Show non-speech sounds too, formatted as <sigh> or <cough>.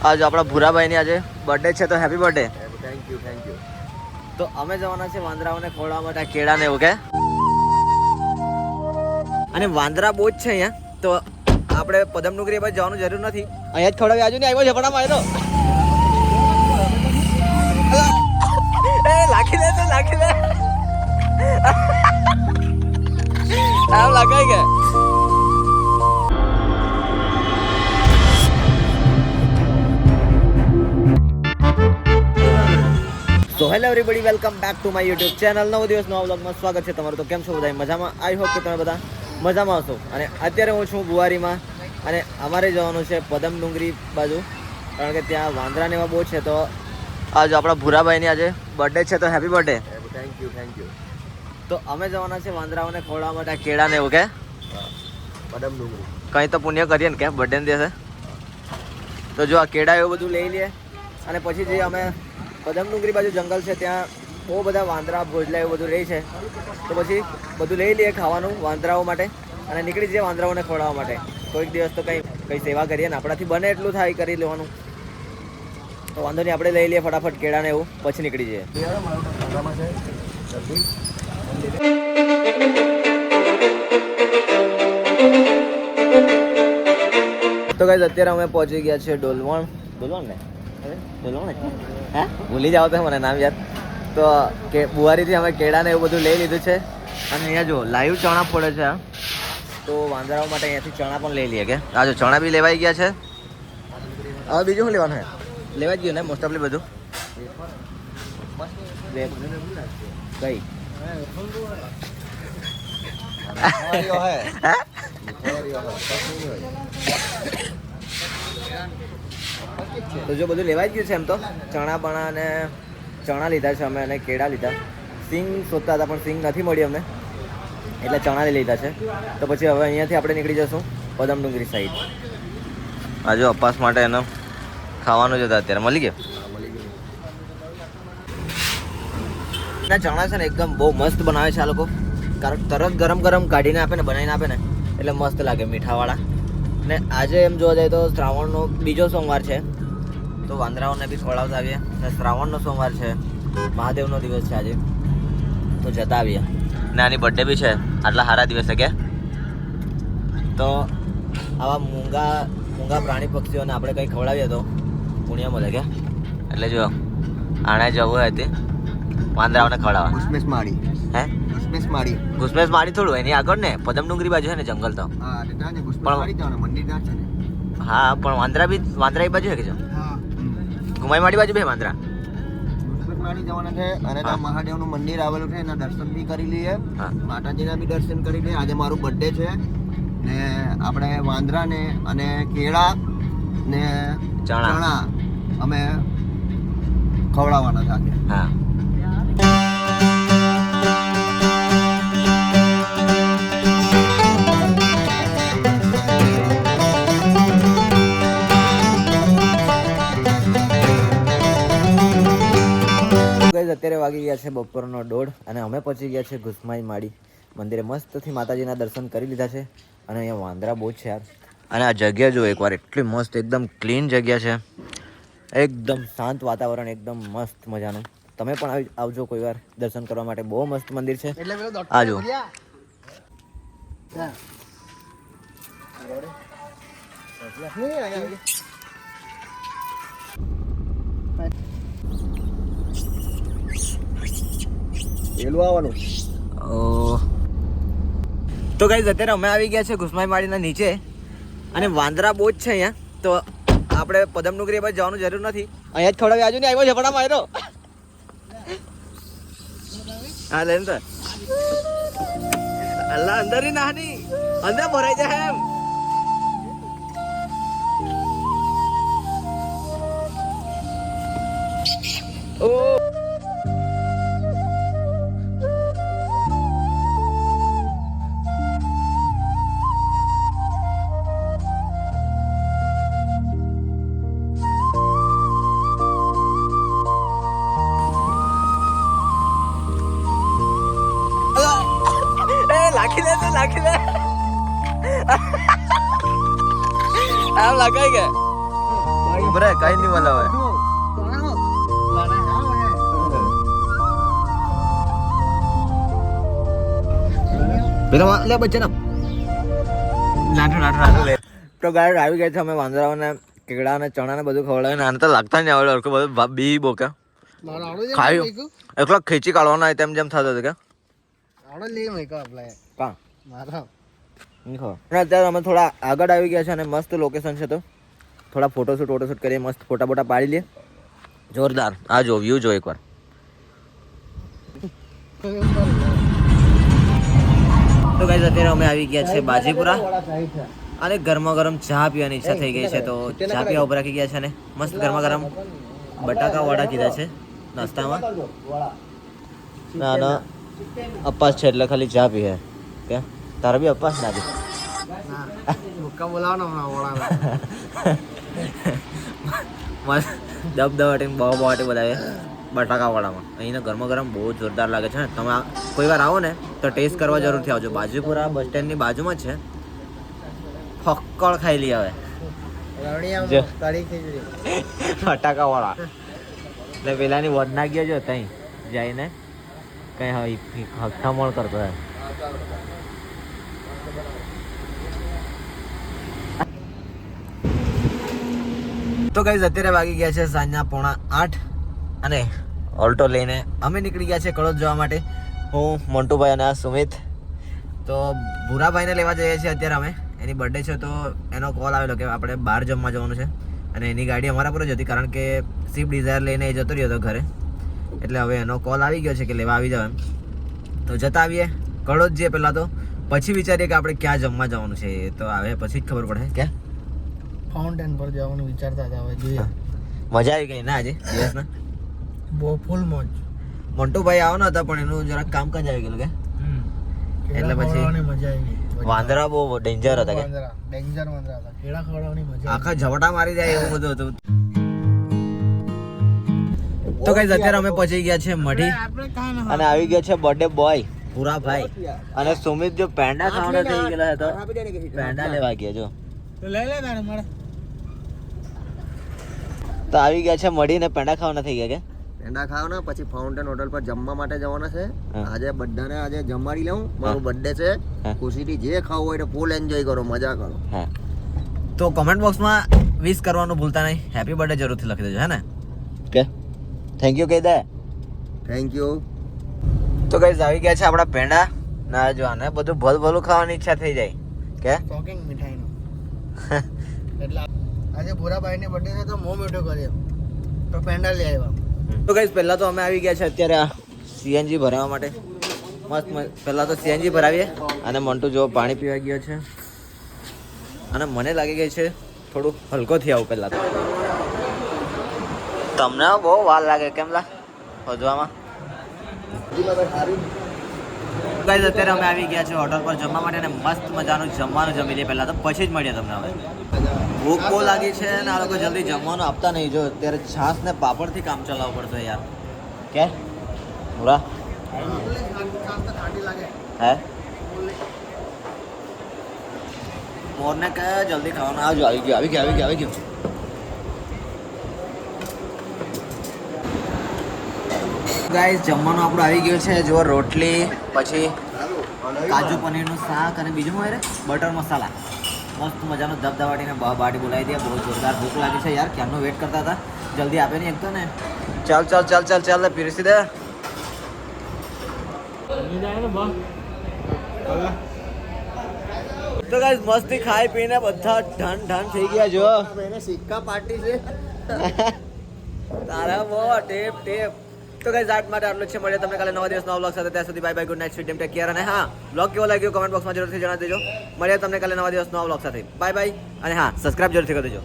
આજે આપણા ભૂરાભાઈની આજે બર્થડે છે તો happy birthday thank you thank you તો અમે જવાના છે વાંદરાઓને ખવડાવવા માટે આ કેળા ને એવું કે અને વાંદરા બહુ જ છે અહીંયા તો આપણે પદમડુંગરી પર જવાનું જરૂર નથી. અહીંયા જ ખોડાવી આજુ ને આવ્યો છે પણ આવ્યો hello everybody welcome back to my YouTube channel નવો દિવસ નવા બ્લોગમાં સ્વાગત છે તમારું. તો કેમ છો બધા મજામાં? આઈ હોપ કે તમે બધા મજામાં હશો. અને અત્યારે હું છું ગુવારીમાં અને અમારે જવાનું છે પદમ ડુંગરી બાજુ. કારણ કે ત્યાં વાંદરા ને એવા બહુ છે તો આજે આપણા ભૂરાભાઈની આજે બર્થડે છે તો happy birthday thank you thank you તો અમે જવાના છે વાંદરાઓને ખવડાવવા માટે આ કેળા એવું કે? પદમ ડુંગરી. કંઈ તો પુણ્ય કરીએ ને કે બર્થડે દિવસે. તો જો આ કેળા એવું બધું લઈ લઈએ અને પછી જે અમે પદમ ડુંગરી બાજુ જંગલ છે, ત્યાં બહુ બધા વાંદરા, ભોજલા એવું બધું રહે છે. તો પછી બધું લઈ લઈએ ખાવાનું વાંદરાઓ માટે અને નીકળી જઈએ વાંદરાઓને ખવડાવવા માટે. કોઈક દિવસ તો કંઈ કંઈ સેવા કરીએ ને આપણાથી બને એટલું થાય, કરી લેવાનું. તો વાંધો નહીં, આપણે લઈ લઈએ ફટાફટ કેળાને એવું, પછી નીકળી જઈએ. તો ગાઈઝ અત્યારે અમે પહોંચી ગયા છે ડોલવણ. ડોલવણ ને અરે, ને. હા? ભૂલી જાવ તો મને નામ યાદ. તો કે બુવારીથી અમે કેળા ને એવું બધું લઈ લીધું છે. અને અહીંયા જો લાઈવ ચણા પડે છે તો વાંદરાઓ માટે અહીંયાથી ચણા પણ લઈ લઈએ કે? આ જો ચણા બી લેવાઈ ગયા છે. હવે બીજું શું લેવાનું છે? લેવાઈ જ ગયું ને મોસ્ટ ઓફલી બધું? કઈ? હે. તો જો બધું લેવાઈ ગયું છે એમ તો. ચણા બણા અને ચણા લીધા છે અમે અને કેળા લીધા. સિંગ શોધતા હતા, પણ સિંગ નથી મળી અમને. એટલે ચણા લઈ લીધા છે. તો પછી હવે અહીંયાથી આપણે નીકળી જશું પદમ ડુંગરી સાઈડ આજે અપાસ માટે એનો ખાવાનું જ હતા અત્યારે. મળી ગયો? ના ચણા છે ને એકદમ બહુ મસ્ત બનાવે છે આ લોકો. કારણ તરત ગરમ ગરમ કાઢીને આપે ને, બનાવીને આપે ને, એટલે મસ્ત લાગે મીઠાવાળા. ને આજે એમ જોવા જાય તો શ્રાવણનો બીજો સોમવાર છે. તો વાંદરાઓને બી ખોળાવતા આવીએ. ને શ્રાવણનો સોમવાર છે. મહાદેવનો દિવસ છે આજે. તો જતા આવીએ. ને આની બર્થડે બી છે. આટલા સારા દિવસે કે? તો આવા મૂંગા મૂંગા પ્રાણી પક્ષીઓને આપણે કંઈ ખવડાવીએ તો પુણ્ય મળે કે? એટલે જો આણે જવું હોય તે વાંદરાઓને ખવડાવવા. હે? ઘુસમેસ માળી ઘુસમેસ મારી થોડું એની આગળ ને પદમ ડુંગરી બાજુ છે ને જંગલ તો. હા એટલે ત્યાં ને ઘુસમેસ માળી ત્યાં મંદિર ત્યાં છે ને. હા પણ વાંદરા બી વાંદરા એ બાજુ છે કે જો? હા. ઘુમાઈ માડી બાજુ બે વાંદરા. માળી જવાના છે અને ત્યાં મહાદેવનું મંદિર આવેલું છે એના દર્શન બી કરી લઈએ. હા. માતાજીના બી દર્શન કરી લઈએ. આજે મારું બર્થડે છે. ને આપણે વાંદરા ને અને કેળા ને ચણા. ચણા અમે ખવડાવવાના છે આજે. હા. Guys, અત્યારે વાગી ગયા છે બપોરનો દોઢ અને અમે પહોંચી ગયા છે ઘુસમાઈ માડી મંદિરે મસ્તથી માતાજીના દર્શન કરી લીધા છે અને અહીંયા વાંદરા બહુ છે યાર. અને આ જગ્યા જો એકવાર એટલી મસ્ત એકદમ ક્લીન જગ્યા છે. એકદમ શાંત વાતાવરણ એકદમ મસ્ત મજાનું. તમે પણ આવી- આવજો કોઈ વાર દર્શન કરવા માટે. બહુ મસ્ત મંદિર છે. આ જુઓ. પેલું આવવાનું તો ગાઈઝ અત્યારે અમે આવી ગયા છે ઘુસમાઈ માળીના નીચે અને વાંદરા બહુ જ છે અહીંયા. તો આપણે પદમનગરી પર જવાનું જરૂર નથી. અહીંયા જ થોડા આજુ ને આવ્યો છે પણ આવ્યો હા લેન તો. અલ્લા, અંદર નાની અંદર ભરાઈ જાય એમ. લાખી લે તું લાખી લે આમ લગાઈ ગયા. ઉભરે કઈ નહીં મળે હવે પેલા લે બચ્ચા ના નાઠું નાઠું નાઠું લે તો ગાય આવી ગયા છે અમે વાંદરાઓને કેળા અને ચણા ને બધું ખવડાવીને. આને તો લાગતા નહીં આવડે હરખું બધું બી બોકે. ખાયું એકલો ખેંચી કાઢવાનો તેમ જેમ થતો હતો કે? કાં? નહીં ખબર અને અત્યારે અમે થોડા આગળ આવી ગયા છે અને મસ્ત લોકેશન છે તો. થોડા ફોટોશૂટ ફોટોશૂટ કરીએ મસ્ત ફોટા બોટા પાડી લઈએ. જોરદાર. આ જો વ્યૂ જો એકવાર. તો ગાઈઝ અત્યારે અમે આવી ગયા છે બાજીપુરા. અને ગરમા ગરમ ચા પીવાની ઈચ્છા થઈ ગઈ છે તો ચા પીવા ઊભા રાખી ગયા છે ને મસ્ત ગરમા ગરમ બટાકા વડા કીધા છે નાસ્તામાં. ના ના. અપાસ છે એટલે ખાલી ચા પીએ કે તારા બી અપાસ ના પી <laughs> મસ્ત દબદબાટીને બહુ બહાટી બધા બટાકા વાળામાં અહીંના ગરમા ગરમ બહુ જોરદાર લાગે છે ને. તમે કોઈ વાર આવો ને તો ટેસ્ટ કરવા જરૂરથી આવજો. બાજુપુરા બસ સ્ટેન્ડની બાજુમાં છે. ફક્કડ ખાઈ લઈ હવે ફટાકા વાળા એટલે પેલાની વરના ગયો જો ત્યાં જઈને કઈ હથામણ કરતો હોય. તો ગાઈઝ અત્યારે વાગી ગયા છે સાંજના પોણા આઠ અને ઓલ્ટો લઈને અમે નીકળી ગયા છે કળોદ જવા માટે. હું, મોન્ટુભાઈ અને સુમિત. તો ભૂરાભાઈને લેવા જઈએ છીએ અત્યારે અમે. એની બર્થડે છે તો એનો કોલ આવેલો કે આપણે બહાર જમવા જવાનું છે. અને એની ગાડી અમારા પર જ હતી કારણ કે સ્વિફ્ટ ડિઝાયર લઈને એ જતો રહ્યો હતો ઘરે. એટલે હવે એનો કોલ આવી ગયો છે કે લેવા આવી જાવ એમ. તો જતા આવીએ. કડોદ જઈએ પહેલાં તો. પછી વિચારીએ કે આપણે ક્યાં જમવા જવાનું છે તો આવે પછી જ ખબર પડે. ક્યાં? ફાઉન્ટેન પર જવાનું વિચારતા હતા હવે જોઈએ. મજા આવી ગઈ ના આજે દિવસના? બહુ ફૂલ મોજ. મોન્ટુભાઈ આવવાના હતા પણ એનું જરાક કામકાજ આવી ગયેલું કે? એટલે પછી મજા આવી વાંદરા બહુ ડેન્જર હતા કે? ડેન્જર વાંદરા હતા. કેળા ખવડાવવાની મજા આખા ઝવટા મારી જાય એવું બધું હતું. તો કઈ અત્યારે અમે પહોંચી ગયા છે મઢી. અને આવી ગયા છે બર્થડે બોય પૂરા ભાઈ. અને સુમિત જો પેંડા ખાવાના થઈ ગયેલા હતા. પેંડા લેવા ગયા જો. લઈ લે તારે મારે. તો આવી ગયા છે મળીને પેંડા ખાવાના થઈ ગયા કે? પેંડા ખાવાના પછી ફાઉન્ટેન હોટલ પર જમવા માટે જવાના છે. આજે બધાને આજે જમાડી લઉં. મારું બર્થડે છે. ખુશીથી જે ખાવું હોય તો ફૂલ એન્જોય કરો મજા કરો. હા. તો કમેન્ટ બોક્સમાં વિશ કરવાનું ભૂલતા નહીં. હેપી બર્થડે જરૂરથી લખી દેજો હે ને? કે? થેન્ક યુ કહી દે થેન્ક યુ તો ગાઈઝ આવી ગયા છે આપણા પેંડા. ના જો આને બધું ભલ ભલું ખાવાની ઈચ્છા થઈ જાય. કે? મીઠાઈનો. <laughs> એટલે આજે ભૂરાભાઈની બર્થડે છે તો મોં મીઠું કર્યો તો પેંડા લઈ આવ્યા. તો ગાઈઝ પહેલા તો અમે આવી ગયા છે અત્યારે આ સીએનજી ભરાવવા માટે. મસ્ત મસ્ત. પહેલા તો સીએનજી ભરાવીએ અને મંટુ જો પાણી પીવા ગયો છે. અને મને લાગી ગઈ છે થોડું હલકો થઈ આવું પહેલા તો. તમને બહુ વાર લાગે કેમ લા? હોજવામાં. ગાઈઝ અત્યારે અમે આવી ગયા છે હોટલ પર જમવા માટે અને મસ્ત મજાનું જમવાનું જમી લઈએ. પહેલાં તો પછી જ મળીએ તમને હવે. ભૂખ બહુ લાગી છે અને આ લોકો જલ્દી જમવાનું આપતા નહીં. જો અત્યારે છાસ ને પાપડથી કામ ચલાવવું પડશે યાર. કે? પૂરા હે? મોરને કહે, જલ્દી ખાવાનું. આવજો આવી ગયો આવી ગયો આવી ગયો આવી ગયો. ગાઈસ જમવાનું આપણું આવી ગયું છે. જો રોટલી પછી કાજુ પનીરનું શાક અને બીજું હોય બટર મસાલા. મસ્ત મજાનો ધબધબાટીને બાટી બોલાવી દે બહુ જોરદાર ભૂખ લાગી છે યાર. ક્યારનો વેટ કરતા હતા? જલ્દી આપે નહીં એક તો ને. ચાલ ચાલ ચાલ ચાલ ચાલ પીરસી દે. તો ગાઈસ મસ્તી ખાઈ પીને બધા ઢન ઢન થઈ ગયા જો સિક્કા પાર્ટી છે. <laughs> તારા બો ટેપ ટેપ. તો ગાઈસ આટ માટે આટલું છે. મળીએ તમને કાલે નવા દિવસ નવા બ્લોગ સાથે. ત્યાં સુધી bye bye good night sweet take care અને હા બ્લોગ કેવો લાગ્યો? કમેન્ટ બોક્સમાં જરૂરથી જણાવી દેજો. મળીએ તમને કાલે નવા દિવસ નવા બ્લોગ સાથે. બાય બાય અને હા સબસ્ક્રાઇબ જરૂરથી કરી દેજો.